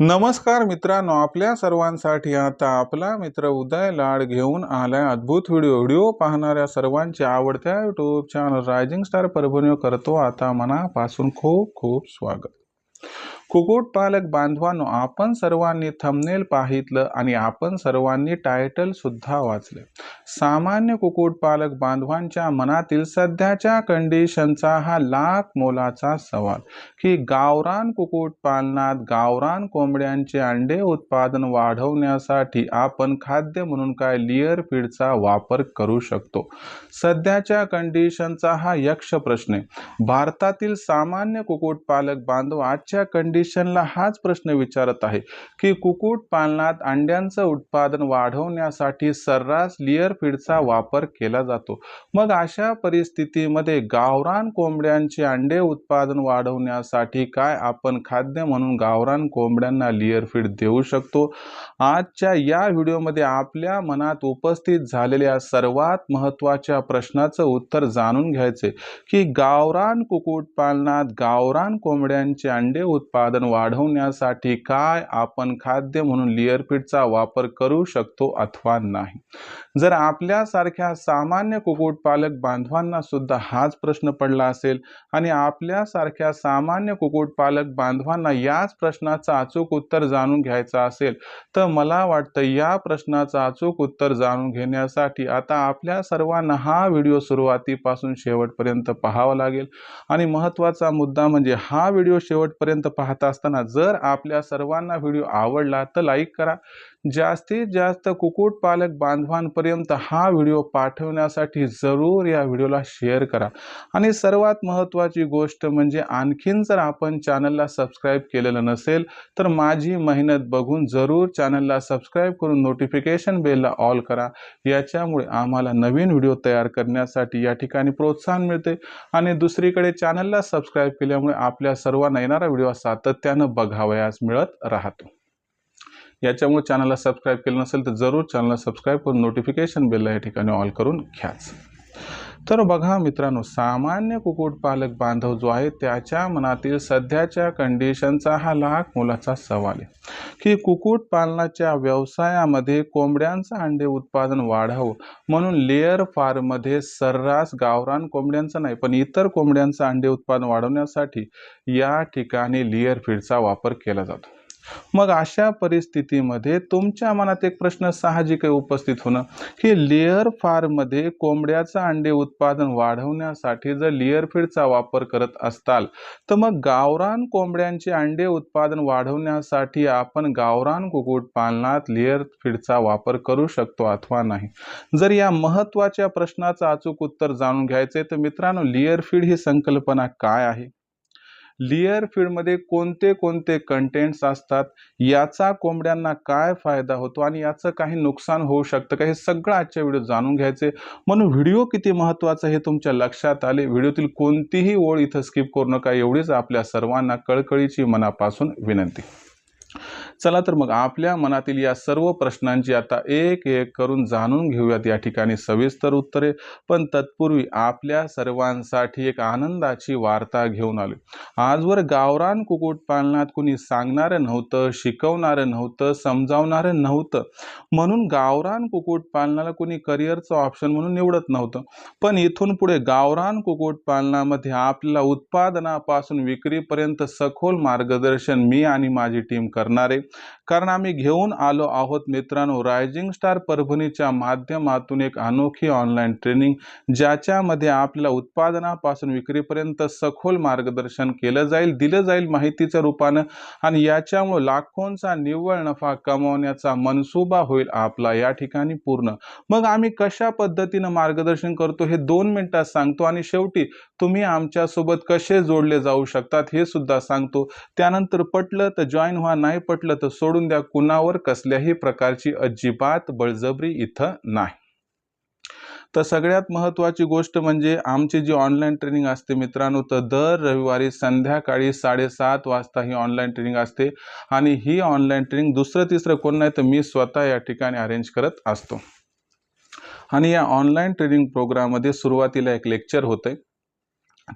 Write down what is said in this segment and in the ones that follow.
नमस्कार मित्रांनो आपल्या सर्वांसाठी आता आपला मित्र उदय लाड घेऊन आलाय अद्भुत व्हिडिओ. व्हिडिओ पाहणाऱ्या सर्वांच्या आवडत्या YouTube channel rising star Parbhani करतो. आता मनापासून खूप खूप स्वागत. कुक्कुटपालक बांधवांनो आपण सर्वांनी थंबनेल पाहितलं आणि आपण सर्वांनी टायटल सुद्धा वाचले. सामान्य कुक्कुटपालक बांधवांच्या मनातील सध्याच्या कंडिशनचा हा लाख मोलाचा सवाल. की गावरान कुक्कुटपालनात गावरान कोंबड्यांचे अंडे उत्पादन वाढवण्यासाठी आपण खाद्य म्हणून काय लिअर फीडचा वापर करू शकतो? सध्याच्या कंडिशनचा हा यक्ष प्रश्न आहे. भारतातील सामान्य कुक्कुटपालक बांधव आजच्या कंडिशनला हाच प्रश्न विचारत आहे की कुक्कुट पालनात अंड्यांचं उत्पादन वाढवण्यासाठी सर्रास लिअर फीडचा वापर केला जातो. मग अशा परिस्थितीमध्ये गावरान कोंबड्यांचे अंडे उत्पादन वाढवण्यासाठी काय आपण खाद्य म्हणून गावरान कोंबड्यांना लिअर फीड देऊ शकतो? आजच्या या व्हिडिओमध्ये आपल्या मनात उपस्थित झालेल्या सर्वात महत्त्वाच्या प्रश्नाचं उत्तर जाणून घ्यायचे की गावरान कुक्कुटपालनात गावरान कोंबड्यांचे अंडे उत्पादन वाढवण्यासाठी काय आपण खाद्य म्हणून लिअर वापर करू शकतो अथवा नाही? जर आपल्यासारख्या सामान्य कुक्कुटपालक बांधवांना सुद्धा हाच प्रश्न पडला असेल आणि आपल्यासारख्या सामान्य कुक्कुटपालक बांधवांना याच प्रश्नाचं अचूक उत्तर जाणून घ्यायचं असेल तर मला वाटतं या प्रश्नाचं अचूक उत्तर जाणून घेण्यासाठी आता आपल्या सर्वांना हा व्हिडिओ सुरुवातीपासून शेवटपर्यंत पाहावा लागेल. आणि महत्त्वाचा मुद्दा म्हणजे हा व्हिडिओ शेवटपर्यंत पाहता असताना जर आपल्या सर्वांना व्हिडिओ आवडला तर लाईक करा. जास्तीत जास्त कुक्कुटपालक बांधवांपर्यंत हा व्हिडिओ पाठवण्यासाठी जरूर या व्हिडिओला शेअर करा. आणि सर्वात महत्त्वाची गोष्ट म्हणजे आणखीन जर आपण चॅनलला सबस्क्राईब केलेलं नसेल तर माझी मेहनत बघून जरूर चॅनलला सबस्क्राईब करून नोटिफिकेशन बेलला ऑल करा. याच्यामुळे आम्हाला नवीन व्हिडिओ तयार करण्यासाठी या ठिकाणी प्रोत्साहन मिळते. आणि दुसरीकडे चॅनलला सबस्क्राईब केल्यामुळे आपल्या सर्वांना येणारा व्हिडिओ सात सातत्यानं बघावयास मिळत राहतो. याच्यामुळे चॅनलला सबस्क्राईब केलं नसेल तर जरूर चॅनलला सबस्क्राईब करून नोटिफिकेशन बेलला या ठिकाणी ऑल करून घ्याच. तर बघा मित्रांनो सामान्य कुक्कुटपालक बांधव जो आहे त्याच्या मनातील सध्याच्या कंडिशनचा हा लाख मुलाचा सवाल आहे की कुक्कुटपालनाच्या व्यवसायामध्ये कोंबड्यांचं अंडे उत्पादन वाढावं म्हणून लेअर फार्ममध्ये सर्रास गावरान कोंबड्यांचं नाही पण इतर कोंबड्यांचं अंडे उत्पादन वाढवण्यासाठी या ठिकाणी लेअर फीडचा वापर केला जातो. मग अशा परिस्थितीमध्ये तुमच्या मनात एक प्रश्न साहजिक आहे उपस्थित होणं. की लेअर फार्ममध्ये कोंबड्याचं अंडे उत्पादन वाढवण्यासाठी जर लेअर फीडचा वापर करत असताल तर मग गावरान कोंबड्यांचे अंडे उत्पादन वाढवण्यासाठी आपण गावरान कुक्कुटपालनात लेअर फीडचा वापर करू शकतो अथवा नाही? जर या महत्त्वाच्या प्रश्नाचं अचूक उत्तर जाणून घ्यायचे तर मित्रांनो लेअर फीड ही संकल्पना काय आहे? लिअर फीडमध्ये कोणते कोणते कंटेंट्स असतात याचा कोंबड्यांना काय फायदा होतो आणि याचं काही नुकसान होऊ शकतं का हे सगळं आजच्या व्हिडिओ जाणून घ्यायचे म्हणून व्हिडिओ किती महत्त्वाचा हे तुमच्या लक्षात आले? व्हिडिओतील कोणतीही ओळ इथं स्किप करू नका. एवढीच आपल्या सर्वांना कळकळीची मनापासून विनंती. चला तर मग आपल्या मनातील या सर्व प्रश्नांची आता एक एक करून जाणून घेऊयात. या ठिकाणी सविस्तर उत्तरे पण तत्पूर्वी आपल्या सर्वांसाठी एक आनंदाची वार्ता घेऊन आलो आजवर गावरान कुक्कुटपालनात कुणी सांगणारं नव्हतं शिकवणारं नव्हतं समजावणारं नव्हतं. म्हणून गावरान कुक्कुटपालनाला कुणी करिअरचं ऑप्शन म्हणून निवडत नव्हतं. पण इथून पुढे गावरान कुक्कुटपालनामध्ये आपल्याला उत्पादनापासून विक्रीपर्यंत सखोल मार्गदर्शन मी आणि माझी टीम करणार. आहे कारण आम्ही घेऊन आलो आहोत मित्रांनो. रायझिंग स्टार परभणीच्या माध्यमातून एक अनोखी ऑनलाईन ट्रेनिंग ज्याच्यामध्ये आपल्याला उत्पादनापासून विक्रीपर्यंत सखोल मार्गदर्शन केलं जाईल दिलं जाईल माहितीच्या रूपानं आणि याच्यामुळे लाखोंचा निव्वळ नफा कमावण्याचा मनसुबा होईल आपला या ठिकाणी पूर्ण. मग आम्ही कशा पद्धतीनं मार्गदर्शन करतो हे दोन मिनिटात सांगतो आणि शेवटी तुम्ही आमच्यासोबत कसे जोडले जाऊ शकतात हे सुद्धा सांगतो. त्यानंतर पटलं तर जॉईन व्हा नाही पटलं तर सोडून द्या कुणावर कसल्याही प्रकारची अजिबात बळजबरी इथं नाही. तर सगळ्यात महत्त्वाची गोष्ट म्हणजे आमची जी ऑनलाईन ट्रेनिंग असते मित्रांनो तर दर रविवारी संध्याकाळी साडेसात वाजता ही ऑनलाईन ट्रेनिंग असते आणि ही ऑनलाईन ट्रेनिंग दुसरं तिसरं कोण नाही तर मी स्वतः या ठिकाणी अरेंज करत असतो. आणि या ऑनलाईन ट्रेनिंग प्रोग्राममध्ये सुरुवातीला एक लेक्चर होतं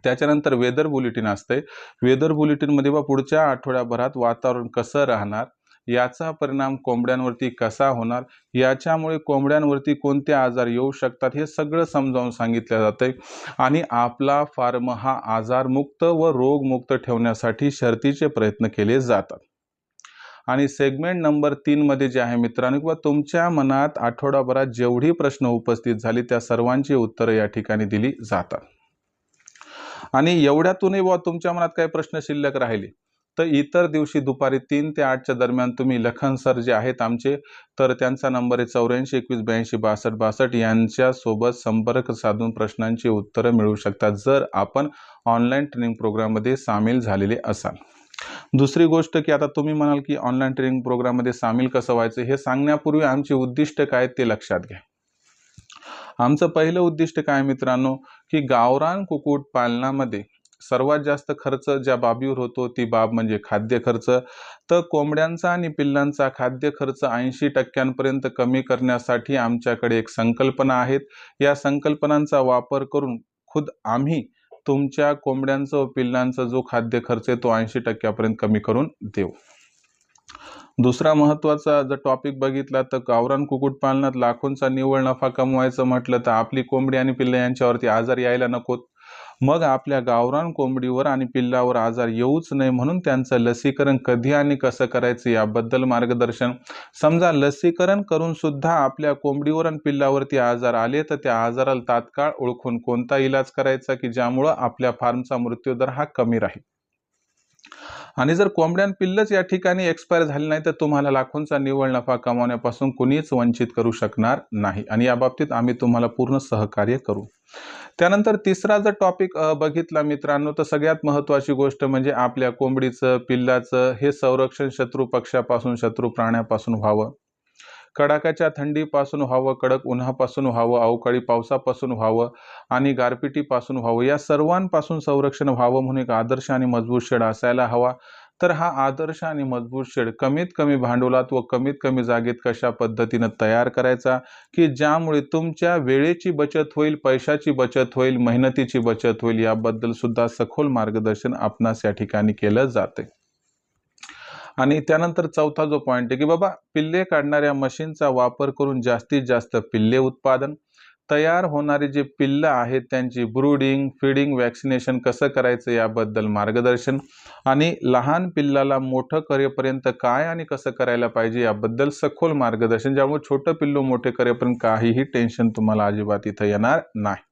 त्याच्यानंतर वेदर बुलेटिन असते. वेदर बुलेटिनमध्ये बा पुढच्या आठवड्याभरात वातावरण कसं राहणार? याचा परिणाम कोंबड्यांवरती कसा होणार? याच्यामुळे कोंबड्यांवरती कोणते आजार येऊ शकतात? हे सगळं समजावून सांगितलं जातंय. आणि आपला फार्म हा आजारमुक्त व रोगमुक्त ठेवण्यासाठी शर्तीचे प्रयत्न केले जातात. आणि सेगमेंट नंबर तीनमध्ये जे आहे मित्रांनो किंवा तुमच्या मनात आठवडाभरात जेवढी प्रश्न उपस्थित झाली त्या सर्वांची उत्तरं या ठिकाणी दिली जातात. आणि एवढ्यातूनही बुवा तुमच्या मनात काही प्रश्न शिल्लक राहिले तर इतर दिवशी दुपारी तीन ते आठच्या दरम्यान तुम्ही लखन सर जे आहेत आमचे तर त्यांचा नंबर आहे चौऱ्याऐंशी एकवीस ब्याऐंशी बासष्ट बासष्ट यांच्यासोबत संपर्क साधून प्रश्नांची उत्तरं मिळवू शकतात जर आपण ऑनलाईन ट्रेनिंग प्रोग्राममध्ये सामील झालेले असाल. दुसरी गोष्ट की आता तुम्ही म्हणाल की ऑनलाईन ट्रेनिंग प्रोग्राममध्ये सामील कसं व्हायचं हे सांगण्यापूर्वी आमचे उद्दिष्ट काय ते लक्षात घ्या. आमचं पहिलं उद्दिष्ट काय मित्रांनो? की गावरान कुक्कुट पालनामध्ये सर्वात जास्त खर्च ज्या बाबीवर होतो ती बाब म्हणजे खाद्य खर्च. तर कोंबड्यांचा आणि पिल्लांचा खाद्य खर्च ऐंशी टक्क्यांपर्यंत कमी करण्यासाठी आमच्याकडे एक संकल्पना आहेत. या संकल्पनांचा वापर करून खुद आम्ही तुमच्या कोंबड्यांचा व पिल्लांचा जो खाद्य खर्च आहे तो ऐंशी टक्क्यापर्यंत कमी करून देऊ. दुसरा महत्त्वाचा जर टॉपिक बघितला तर गावरान कुक्कुटपालनात लाखोंचा निव्वळ नफा कमवायचं म्हटलं तर आपली कोंबडी आणि पिल्ला यांच्यावरती आजार यायला नकोत. मग आपल्या गावरान कोंबडीवर आणि पिल्लावर आजार येऊच नये म्हणून त्यांचं लसीकरण कधी आणि कसं करायचं याबद्दल मार्गदर्शन. समजा लसीकरण करून सुद्धा आपल्या कोंबडीवर आणि पिल्लावरती आजार आले तर त्या आजाराला तात्काळ ओळखून कोणता इलाज करायचा की ज्यामुळं आपल्या फार्मचा मृत्यूदर हा कमी राहील? आणि जर कोंबड्यान पिल्लच या ठिकाणी एक्सपायर झाले नाही तर तुम्हाला लाखोंचा निव्वळ नफा कमावण्यापासून कुणीच वंचित करू शकणार नाही. आणि या बाबतीत आम्ही तुम्हाला पूर्ण सहकार्य करू. त्यानंतर तिसरा जर टॉपिक बघितला मित्रांनो तर सगळ्यात महत्त्वाची गोष्ट म्हणजे आपल्या कोंबडीचं पिल्लाचं हे संरक्षण शत्रू पक्षापासून शत्रू प्राण्यापासून व्हावं. कडाकाच्या थंडीपासून व्हावं कडक उन्हापासून व्हावं अवकाळी पावसापासून व्हावं आणि गारपिटीपासून व्हावं या सर्वांपासून संरक्षण व्हावं म्हणून एक आदर्श आणि मजबूत शेड असायला हवा. तर हा आदर्श आणि मजबूत शेड कमीत कमी भांडवलात व कमीत कमी जागेत कशा पद्धतीनं तयार करायचा? की ज्यामुळे तुमच्या वेळेची बचत होईल पैशाची बचत होईल मेहनतीची बचत होईल याबद्दल सुद्धा सखोल मार्गदर्शन आपणास या ठिकाणी केलं जाते. आणि त्यानंतर चौथा जो पॉईंट आहे की बाबा पिल्ले काढणाऱ्या मशीनचा वापर करून जास्तीत जास्त पिल्ले उत्पादन तयार होणारे जे पिल्लं आहेत त्यांची ब्रूडिंग फिडिंग वॅक्सिनेशन कसं करायचं याबद्दल मार्गदर्शन आणि लहान पिल्लाला मोठं करेपर्यंत काय आणि कसं करायला पाहिजे याबद्दल सखोल मार्गदर्शन ज्यामुळे छोटं पिल्लू मोठे करेपर्यंत काहीही टेन्शन तुम्हाला अजिबात इथं येणार नाही.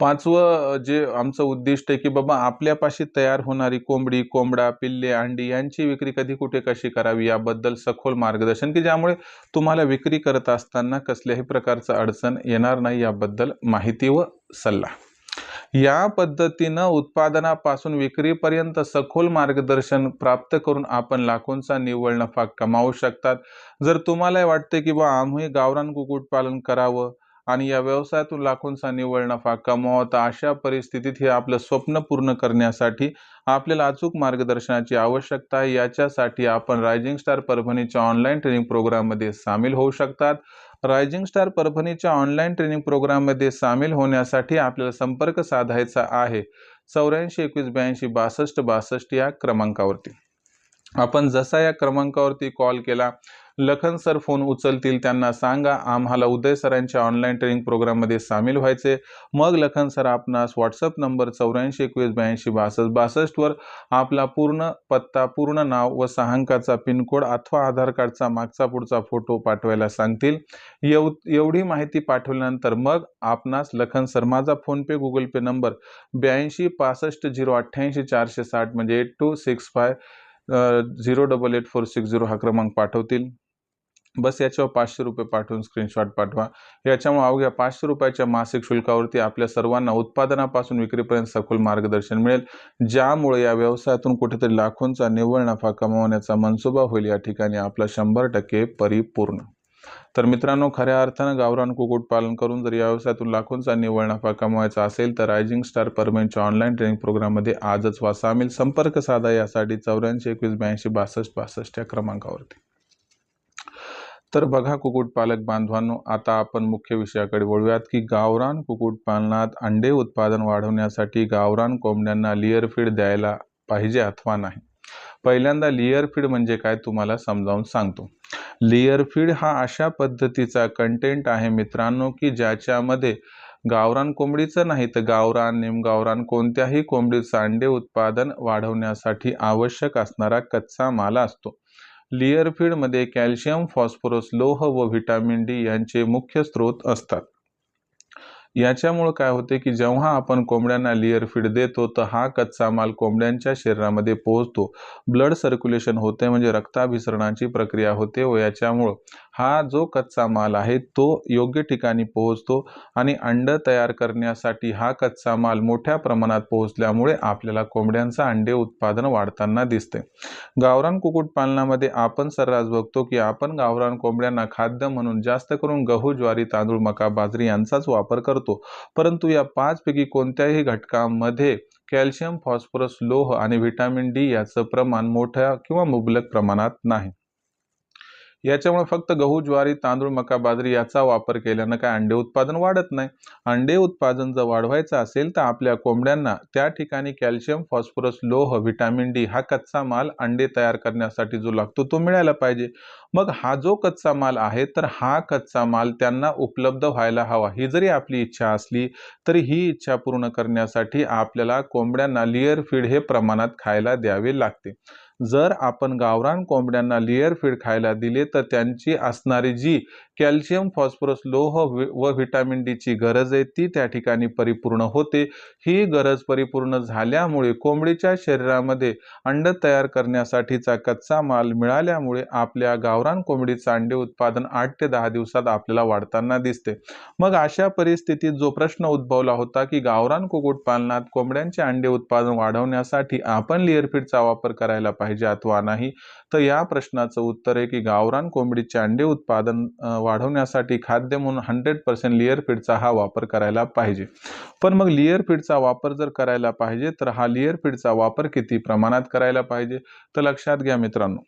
पाचवं जे आमचं उद्दिष्ट आहे की बाबा आपल्यापाशी तयार होणारी कोंबडी कोंबडा पिल्ले अंडी यांची विक्री कधी कुठे कशी करावी याबद्दल सखोल मार्गदर्शन की ज्यामुळे तुम्हाला विक्री करत असताना कसल्याही प्रकारचं अडचण येणार नाही याबद्दल माहिती व सल्ला. या पद्धतीनं उत्पादनापासून विक्रीपर्यंत सखोल मार्गदर्शन प्राप्त करून आपण लाखोंचा निव्वळ नफा कमावू शकतात. जर तुम्हाला वाटते की बा आम्ही गावरान कुक्कुटपालन करावं आणि या व्यवसायातून लाखोंचा निव्वळ नफा कमवता अशा परिस्थितीत हे आपलं स्वप्न पूर्ण करण्यासाठी आपल्याला अचूक मार्गदर्शनाची आवश्यकता आहे. याच्यासाठी आपण रायझिंग स्टार परभणीच्या ऑनलाईन ट्रेनिंग प्रोग्राममध्ये सामील होऊ शकतात. रायझिंग स्टार परभणीच्या ऑनलाईन ट्रेनिंग प्रोग्राममध्ये सामील होण्यासाठी आपल्याला संपर्क साधायचा आहे. चौऱ्याऐंशी एकवीस ब्याऐंशी बासष्ट बासष्ट या क्रमांकावरती. आपण जसा या क्रमांकावरती कॉल केला लखन सर फोन उचलतील त्यांना सांगा. आम्हाला उदय सरांच्या ऑनलाईन ट्रेनिंग प्रोग्राममध्ये सामील व्हायचे. मग लखन सर आपणास व्हॉट्सअप नंबर चौऱ्याऐंशी एकवीस ब्याऐंशी बासष्ट बासष्टवर आपला पूर्ण पत्ता पूर्ण नाव व सहांकाचा पिनकोड अथवा आधार कार्डचा मागचा पुढचा फोटो पाठवायला सांगतील. एव एवढी माहिती पाठवल्यानंतर मग आपणास लखन सर माझा फोनपे गुगल पे नंबर ब्याऐंशी पासष्ट झिरो अठ्ठ्याऐंशी चारशे साठ म्हणजे eight two six five zero double eight four six zero हा क्रमांक पाठवतील. बस याच्यावर पाचशे रुपये पाठवून स्क्रीनशॉट पाठवा. याच्यामुळे अवघ्या पाचशे रुपयाच्या मासिक शुल्कावरती आपल्या सर्वांना उत्पादनापासून विक्रीपर्यंत सखोल मार्गदर्शन मिळेल. ज्यामुळे या व्यवसायातून कुठेतरी लाखोंचा निव्वळ नफा कमावण्याचा मनसुबा होईल. या ठिकाणी आपला शंभर टक्के परिपूर्ण. तर मित्रांनो खऱ्या अर्थानं गावरान कुक्कुटपालन करून जर या व्यवसायातून लाखोंचा निव्वळ नफा कमवायचा असेल तर रायझिंग स्टार परमेंटच्या ऑनलाईन ट्रेनिंग प्रोग्राममध्ये आजच वा सामील. संपर्क साधा यासाठी चौऱ्याऐंशी एकवीस ब्याऐंशी बासष्ट बासष्ट या क्रमांकावरती. तर बघा कुक्कुटपालक बांधवांनो आता आपण मुख्य विषयाकडे वळूयात की गावरान कुक्कुटपालनात अंडे उत्पादन वाढवण्यासाठी गावरान कोंबड्यांना लिअर फीड द्यायला पाहिजे अथवा नाही? पहिल्यांदा लिअर फीड म्हणजे काय तुम्हाला समजावून सांगतो. लिअर फीड हा अशा पद्धतीचा कंटेंट आहे मित्रांनो की ज्याच्यामध्ये गावरान कोंबडीचं नाही तर गावरान निमगावरान कोणत्याही कोंबडीचं अंडे उत्पादन वाढवण्यासाठी आवश्यक असणारा कच्चा माल असतो. लिअर फीडमध्ये कॅल्शियम फॉस्फरस लोह व व्हिटॅमिन डी यांचे मुख्य स्रोत असतात. याच्यामुळे काय होते की जेव्हा आपण कोंबड्यांना लिअर फीड देतो तर हा कच्चा माल कोंबड्यांच्या शरीरामध्ये पोहोचतो. ब्लड सर्क्युलेशन होते म्हणजे रक्ताभिसरणाची प्रक्रिया होते व याच्यामुळं हा जो कच्चा माल आहे तो योग्य ठिकाणी पोहोचतो आणि अंड तयार करण्यासाठी हा कच्चा माल मोठ्या प्रमाणात पोहोचल्यामुळे आपल्याला कोंबड्यांचं अंडे उत्पादन वाढताना दिसते. गावरान कुक्कुटपालनामध्ये आपण सर्रास बघतो की आपण गावरान कोंबड्यांना खाद्य म्हणून जास्त करून गहू ज्वारी तांदूळ मका बाजरी यांचाच वापर करतो. परंतु या पाचपैकी कोणत्याही घटकांमध्ये कॅल्शियम फॉस्फरस लोह आणि व्हिटॅमिन डी याचं प्रमाण मोठ्या किंवा मुबलक प्रमाणात नाही. याच्यामुळे फक्त गहू ज्वारी तांदूळ मका बाजरी याचा वापर केल्यानं काय अंडे उत्पादन वाढत नाही. अंडे उत्पादन जर वाढवायचं असेल तर आपल्या कोंबड्यांना त्या ठिकाणी कॅल्शियम फॉस्फरस लोह व्हिटॅमिन डी हा कच्चा माल अंडे तयार करण्यासाठी जो लागतो तो मिळायला पाहिजे. मग हा जो कच्चा माल आहे तर हा कच्चा माल त्यांना उपलब्ध व्हायला हवा. ही जरी आपली इच्छा असली तरी ही इच्छा पूर्ण करण्यासाठी आपल्याला कोंबड्यांना लिअर फीड हे प्रमाणात खायला द्यावे लागते. जर आपण गावरान कोंबड्यांना लिअर फीड खायला दिले तर त्यांची असणारी जी कॅल्शियम फॉस्फरस लोह व व्हिटॅमिन डीची गरज आहे ती त्या ठिकाणी परिपूर्ण होते. ही गरज परिपूर्ण झाल्यामुळे कोंबडीच्या शरीरामध्ये अंड तयार करण्यासाठीचा कच्चा माल मिळाल्यामुळे आपल्या गाव गावरान कोंबडीचं अंडे उत्पादन आठ ते दहा दिवसात आपल्याला वाढताना दिसते. मग अशा परिस्थितीत जो प्रश्न उद्भवला होता की गावरान कुक्कुटपालनात कोंबड्यांचे अंडे उत्पादन वाढवण्यासाठी आपण लिअर फीडचा वापर करायला पाहिजे अथवा नाही तर या प्रश्नाचं उत्तर आहे की गावरान कोंबडीचे अंडे उत्पादन वाढवण्यासाठी खाद्य म्हणून हंड्रेड पर्सेंट लिअर फीडचा हा वापर करायला पाहिजे. पण मग लिअर फीडचा वापर जर करायला पाहिजे तर हा लिअर फीडचा वापर किती प्रमाणात करायला पाहिजे? तर लक्षात घ्या मित्रांनो.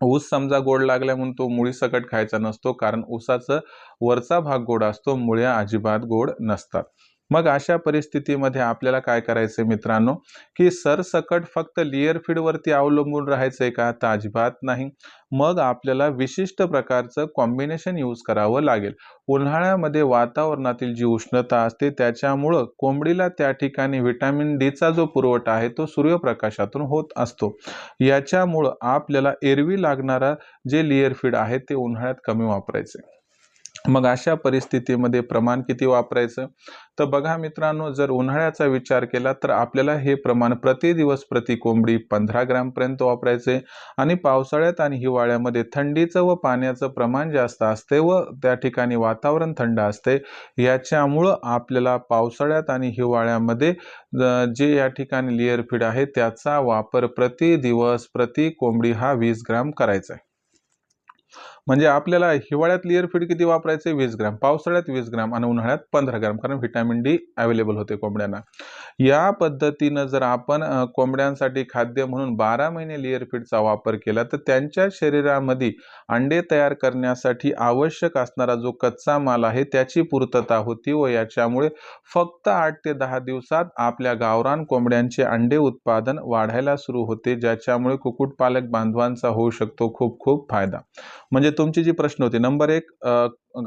ऊस समजा गोड लागल्या म्हणून तो मुळी सकट खायचा नसतो कारण ऊसाचं वरचा भाग गोड असतो मुळ्या अजिबात गोड नसतात. मग अशा परिस्थितीमध्ये आपल्याला काय करायचं मित्रांनो? की सरसकट फक्त लिअर फीडवरती अवलंबून राहायचंय का? तर अजिबात नाही. मग आपल्याला विशिष्ट प्रकारचं कॉम्बिनेशन यूज करावं लागेल. उन्हाळ्यामध्ये वातावरणातील जी उष्णता असते त्याच्यामुळं कोंबडीला त्या ठिकाणी व्हिटॅमिन डीचा जो पुरवठा आहे तो सूर्यप्रकाशातून होत असतो. याच्यामुळं आपल्याला एरवी लागणारा जे लिअर फीड आहे ते उन्हाळ्यात कमी वापरायचे मग अशा परिस्थितीमध्ये प्रमाण किती वापरायचं? तर बघा मित्रांनो जर उन्हाळ्याचा विचार केला तर आपल्याला हे प्रमाण प्रति दिवस प्रति कोंबडी पंधरा ग्रॅमपर्यंत वापरायचे आणि पावसाळ्यात आणि हिवाळ्यामध्ये थंडीचं व पाण्याचं प्रमाण जास्त असते व त्या ठिकाणी वातावरण थंड असते. याच्यामुळं आपल्याला पावसाळ्यात आणि हिवाळ्यामध्ये जे या ठिकाणी लिअर फीड आहे त्याचा वापर प्रति दिवस प्रति कोंबडी हा वीस ग्राम करायचा आहे. म्हणजे आपल्याला हिवाळ्यात लिअर फीड किती वापरायचे? वीस ग्रॅम. पावसाळ्यात वीस ग्रॅम आणि उन्हाळ्यात पंधरा ग्रॅम. कारण व्हिटॅमिन डी अवेलेबल होते कोंबड्यांना. या पद्धतीनं जर आपण कोंबड्यांसाठी खाद्य म्हणून बारा महिने लिअर फीडचा वापर केला तर त्यांच्या शरीरामध्ये अंडे तयार करण्यासाठी आवश्यक असणारा जो कच्चा माल आहे त्याची पूर्तता होती व याच्यामुळे फक्त आठ ते दहा दिवसात आपल्या गावरान कोंबड्यांचे अंडे उत्पादन वाढायला सुरू होते ज्याच्यामुळे कुक्कुटपालक बांधवांचा होऊ शकतो खूप खूप फायदा. म्हणजे तुमची जी प्रश्न होती नंबर एक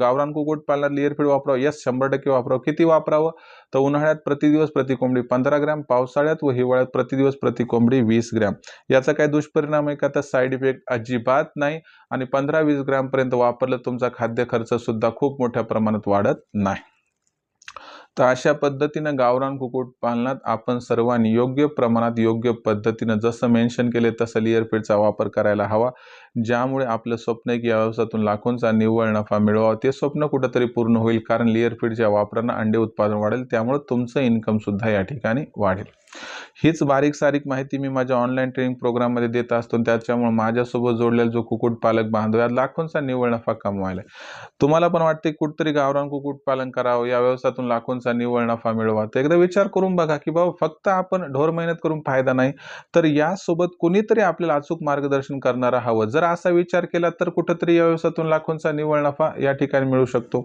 गावरान कुक्कुटपालनात लिअर फीड वापरावं यस शंभर टक्के वापरावं. किती वापरावं? तर उन्हाळ्यात प्रतिदिवस प्रति कोंबडी पंधरा ग्रॅम पावसाळ्यात व हिवाळ्यात प्रतिदिवस प्रति कोंबडी वीस ग्रॅम. याचा काय दुष्परिणाम आहे का? तर साईड इफेक्ट अजिबात नाही आणि पंधरा वीस ग्रॅमपर्यंत वापरलं तुमचा खाद्य खर्च सुद्धा खूप मोठ्या प्रमाणात वाढत नाही. तर अशा पद्धतीनं गावरान कुक्कुटपालनात आपण सर्वांनी योग्य प्रमाणात योग्य पद्धतीनं जसं मेन्शन केले तसं लिअरफीडचा वापर करायला हवा. ज्यामुळे आपलं स्वप्न आहे की या व्यवसायातून लाखोंचा निव्वळ नफा मिळवावा. ते स्वप्न कुठंतरी पूर्ण होईल कारण लिअरफीडच्या वापरानं अंडे उत्पादन वाढेल. त्यामुळे तुमचं इन्कमसुद्धा या ठिकाणी वाढेल. हीच बारीक सारीक माहिती मी माझ्या ऑनलाईन ट्रेनिंग प्रोग्राममध्ये देत असतो. त्याच्यामुळे माझ्यासोबत जोडलेला जो कुक्कुटपालक बांधव यात लाखोंचा निव्वळ नफा कमवायला तुम्हाला पण वाटते कुठतरी गावरान कुक्कुटपालन करावं या व्यवसायातून लाखोंचा निव्वळ नफा मिळवा. तर एकदा विचार करून बघा की बाबा फक्त आपण ढोर मेहनत करून फायदा नाही तर यासोबत कुणीतरी आपल्याला अचूक मार्गदर्शन करणारा हवं. जर असा विचार केला तर कुठंतरी या व्यवसायातून लाखोंचा निव्वळ नफा या ठिकाणी मिळू शकतो.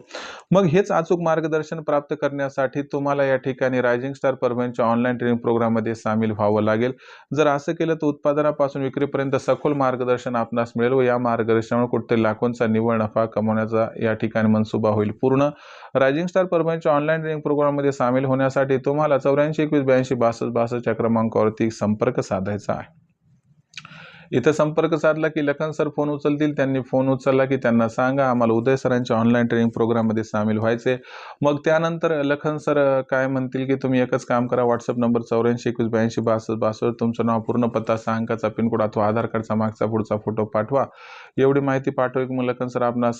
मग हेच अचूक मार्गदर्शन प्राप्त करण्यासाठी तुम्हाला या ठिकाणी रायझिंग स्टार परभणीच्या ऑनलाईन ट्रेनिंग प्रोग्राम प्रोग्राममध्ये सामील व्हावं लागेल. जर असं केलं तर उत्पादनापासून विक्रीपर्यंत सखोल मार्गदर्शन आपणास मिळेल व या मार्गदर्शनामुळे कुठेतरी लाखोंचा निव्वळ नफा कमवण्याचा या ठिकाणी मनसुबा होईल. पूर्ण रायझिंग स्टार परभणीच्या ऑनलाईन ट्रेनिंग प्रोग्राममध्ये सामील होण्यासाठी तुम्हाला चौऱ्याऐंशी एकवीस ब्याऐंशी बासष्ट बासष्ट या क्रमांकावरती संपर्क साधायचा आहे. इथं संपर्क साधला की लखन सर फोन उचलतील त्यांनी फोन उचलला की त्यांना सांगा आम्हाला उदय सरांच्या ऑनलाईन ट्रेनिंग प्रोग्राममध्ये सामील व्हायचे. मग त्यानंतर लखन सर काय म्हणतील की तुम्ही एकच काम करा व्हॉट्सअप नंबर चौऱ्याऐंशी एकवीस ब्याऐंशी बासष्ट बासष्ट तुमचं नाव पूर्ण पत्ता सहा अंकाचा पिनकोड अथवा आधार कार्डचा मागचा पुढचा फोटो पाठवा. एवढी माहिती पाठव की मग लखन सर आपणास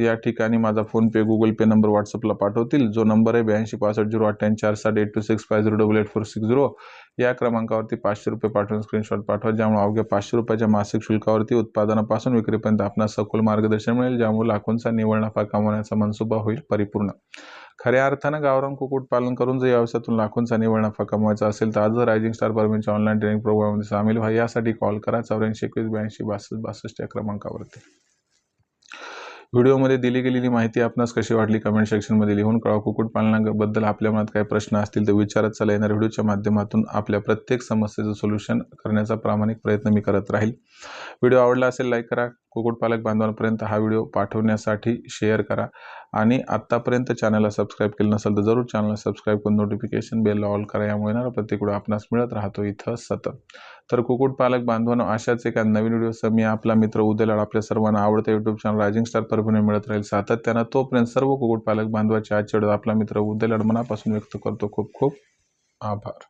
या ठिकाणी माझा फोनपे गुगल पे नंबर व्हॉट्सअपला पाठवतील. जो नंबर आहे ब्याऐंशी पासष्ट झिरो अठ्ठ्याऐंशी चार साठ eight two six five zero double eight four six zero या क्रमांकावरती पाचशे रुपये पाठवून स्क्रीनशॉट पाठवा ज्यामुळे अवघ्या पाचशे रुपयाच्या मासिक शुल्कावरती उत्पादनापासून विक्रीपर्यंत आपणास सखोल मार्गदर्शन मिळेल ज्यामुळे लाखोंचा निवड नफा कमवण्याचा मनसुबा होईल परिपूर्ण. खऱ्या अर्थानं गावरान कुक्कुटपालन करून जर व्यवसायातून लाखोंचा निवळ नफा कमवायचा असेल तर आज रायझिंग स्टार परमेंटच्या ऑनलाईन ट्रेनिंग प्रोग्राममध्ये सामील व्हा यासाठी कॉल करा चौऱ्याऐंशी एकवीस ब्याऐंशी बासष्ट बासष्ट या क्रमांकावरती. व्हिडिओमध्ये दिली गेलेली माहिती आपणास कशी वाटली कमेंट सेक्शनमध्ये लिहून कळवा. कुक्कुटपालनाबद्दल आपल्या मनात काही प्रश्न असतील तर विचारत चला. येणार व्हिडिओच्या माध्यमातून आपल्या प्रत्येक समस्येचं सोल्युशन करण्याचा प्रामाणिक प्रयत्न मी करत राहील. व्हिडिओ आवडला असेल लाईक करा. कुक्कुटपालक बांधवांपर्यंत हा व्हिडिओ पाठवण्यासाठी शेअर करा. आणि आत्तापर्यंत चॅनलला सबस्क्राईब केलं नसेल तर जरूर चॅनलला सबस्क्राईब करून नोटिफिकेशन बेलला ऑल करा. यामुळे येणारा प्रत्येक व्हिडिओ आपणास मिळत राहतो इथं सतत. तर कुक्कुटपालक बांधवांनो अशाच एका नवीन व्हिडिओसह मी आपला मित्र उदयलाड आपल्या सर्वांना आवडतं YouTube channel rising star Parbhani मिळत राहील सातत्यानं. तोपर्यंत सर्व कुक्कुटपालक बांधवाच्या आजच्या आपला मित्र उदयलाड मनापासून व्यक्त करतो. खूप खूप आभार.